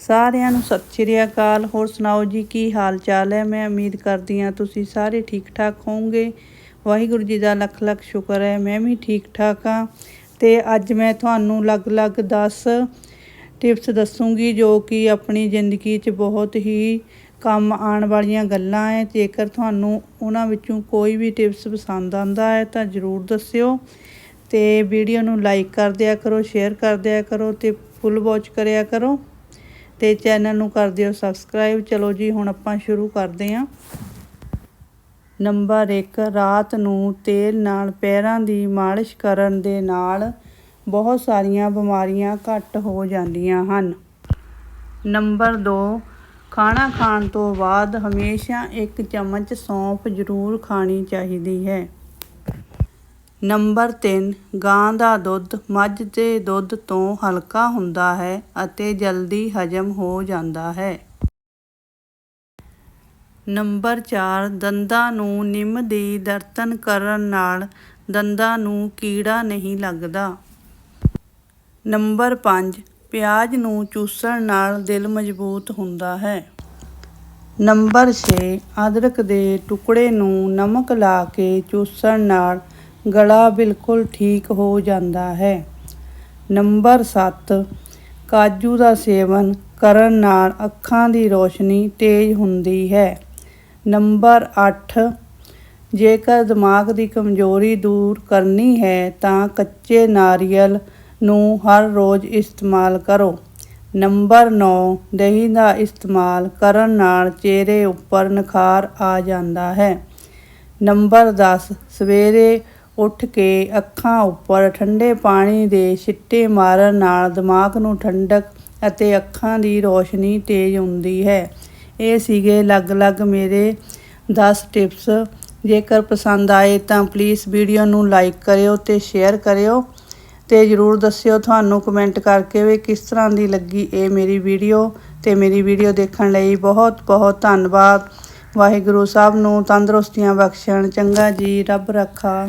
ਸਾਰਿਆਂ ਨੂੰ ਸਤਿ ਸ਼੍ਰੀ ਅਕਾਲ। ਹੋਰ ਸੁਣਾਓ ਜੀ, ਕੀ ਹਾਲ ਚਾਲ ਹੈ? ਮੈਂ ਉਮੀਦ ਕਰਦੀ ਹਾਂ ਤੁਸੀਂ ਸਾਰੇ ਠੀਕ ਠਾਕ ਹੋਵੋਗੇ। ਵਾਹਿਗੁਰੂ ਜੀ ਦਾ ਲੱਖ ਲੱਖ ਸ਼ੁਕਰ ਹੈ, ਮੈਂ ਵੀ ਠੀਕ ਠਾਕ ਹਾਂ। ਤੇ ਅੱਜ ਮੈਂ ਤੁਹਾਨੂੰ ਅਲੱਗ-ਅਲੱਗ 10 ਟਿਪਸ ਦੱਸੂਗੀ, ਜੋ ਕਿ ਆਪਣੀ ਜ਼ਿੰਦਗੀ 'ਚ ਬਹੁਤ ਹੀ ਕੰਮ ਆਉਣ ਵਾਲੀਆਂ ਗੱਲਾਂ ਹੈ। ਜੇਕਰ ਤੁਹਾਨੂੰ ਉਹਨਾਂ ਵਿੱਚੋਂ ਕੋਈ ਵੀ ਟਿਪਸ ਪਸੰਦ ਆਂਦਾ ਹੈ, ਤਾਂ ਜ਼ਰੂਰ ਦੱਸਿਓ। ਤੇ ਵੀਡੀਓ ਨੂੰ ਲਾਈਕ ਕਰ ਦਿਆ ਕਰੋ, ਸ਼ੇਅਰ ਕਰ ਦਿਆ ਕਰੋ ਤੇ ਫੁੱਲ ਵਾਚ ਕਰਿਆ ਕਰੋ। ਤੇ ਚੈਨਲ ਨੂੰ ਕਰ ਦਿਓ ਸਬਸਕ੍ਰਾਈਬ। ਚਲੋ ਜੀ, ਹੁਣ ਆਪਾਂ ਸ਼ੁਰੂ ਕਰਦੇ ਹਾਂ। ਨੰਬਰ 1 ਰਾਤ ਨੂੰ ਤੇਲ ਨਾਲ ਪੈਰਾਂ ਦੀ ਮਾਲਿਸ਼ ਕਰਨ ਦੇ ਨਾਲ ਬਹੁਤ ਸਾਰੀਆਂ ਬਿਮਾਰੀਆਂ ਘੱਟ ਹੋ ਜਾਂਦੀਆਂ ਹਨ। ਨੰਬਰ 2 ਖਾਣਾ ਖਾਣ ਤੋਂ ਬਾਅਦ ਹਮੇਸ਼ਾ ਇੱਕ ਚਮਚ ਸੌਂਫ ਜ਼ਰੂਰ ਖਾਣੀ ਚਾਹੀਦੀ ਹੈ। ਨੰਬਰ ਤਿੰਨ, ਗਾਂ ਦਾ ਦੁੱਧ ਮੱਝ ਦੇ ਦੁੱਧ ਤੋਂ ਹਲਕਾ ਹੁੰਦਾ ਹੈ ਅਤੇ ਜਲਦੀ ਹਜਮ ਹੋ ਜਾਂਦਾ ਹੈ। ਨੰਬਰ 4 ਦੰਦਾਂ ਨੂੰ ਨਿੰਮ ਦੀ ਦਰਤਨ ਕਰਨ ਨਾਲ ਦੰਦਾਂ ਨੂੰ ਕੀੜਾ ਨਹੀਂ ਲੱਗਦਾ। ਨੰਬਰ 5 ਪਿਆਜ਼ ਨੂੰ ਚੂਸਣ ਨਾਲ ਦਿਲ ਮਜ਼ਬੂਤ ਹੁੰਦਾ ਹੈ। ਨੰਬਰ 6 ਅਦਰਕ ਦੇ ਟੁਕੜੇ ਨੂੰ ਨਮਕ ਲਾ ਕੇ ਚੂਸਣ ਨਾਲ ਗਲਾ ਬਿਲਕੁਲ ਠੀਕ ਹੋ ਜਾਂਦਾ ਹੈ। ਨੰਬਰ 7 ਕਾਜੂ ਦਾ ਸੇਵਨ ਕਰਨ ਨਾਲ ਅੱਖਾਂ ਦੀ ਰੋਸ਼ਨੀ ਤੇਜ਼ ਹੁੰਦੀ ਹੈ। ਨੰਬਰ 8 ਜੇਕਰ ਦਿਮਾਗ ਦੀ ਕਮਜ਼ੋਰੀ ਦੂਰ ਕਰਨੀ ਹੈ ਤਾਂ ਕੱਚੇ ਨਾਰੀਅਲ ਨੂੰ ਹਰ ਰੋਜ਼ ਇਸਤੇਮਾਲ ਕਰੋ। ਨੰਬਰ 9 ਦਹੀਂ ਦਾ ਇਸਤੇਮਾਲ ਕਰਨ ਨਾਲ ਚਿਹਰੇ ਉੱਪਰ ਨਿਖਾਰ ਆ ਜਾਂਦਾ ਹੈ। ਨੰਬਰ 10 ਸਵੇਰੇ ਉੱਠ ਕੇ ਅੱਖਾਂ ਉੱਪਰ ਠੰਡੇ ਪਾਣੀ ਦੇ ਛਿੱਟੇ ਮਾਰਨ ਨਾਲ ਦਿਮਾਗ ਨੂੰ ਠੰਡਕ ਅਤੇ ਅੱਖਾਂ ਦੀ ਰੋਸ਼ਨੀ ਤੇਜ਼ ਹੁੰਦੀ ਹੈ। ਇਹ ਸੀਗੇ ਅਲੱਗ-ਅਲੱਗ ਮੇਰੇ 10 ਟਿਪਸ। ਜੇਕਰ ਪਸੰਦ ਆਏ ਤਾਂ ਪਲੀਜ਼ ਵੀਡੀਓ ਨੂੰ ਲਾਈਕ ਕਰਿਓ ਤੇ ਸ਼ੇਅਰ ਕਰਿਓ ਤੇ ਜਰੂਰ ਦੱਸਿਓ ਤੁਹਾਨੂੰ ਕਮੈਂਟ ਕਰਕੇ ਵੀ ਕਿਸ ਤਰ੍ਹਾਂ ਦੀ ਲੱਗੀ ਇਹ ਮੇਰੀ ਵੀਡੀਓ ਤੇ ਮੇਰੀ ਵੀਡੀਓ ਦੇਖਣ ਲਈ। ਬਹੁਤ ਬਹੁਤ ਧੰਨਵਾਦ। ਵਾਹਿਗੁਰੂ ਸਾਹਿਬ ਨੂੰ ਤੰਦਰੁਸਤੀਆਂ ਬਖਸ਼ਣ। ਚੰਗਾ ਜੀ। ਰੱਬ ਰੱਖਾ।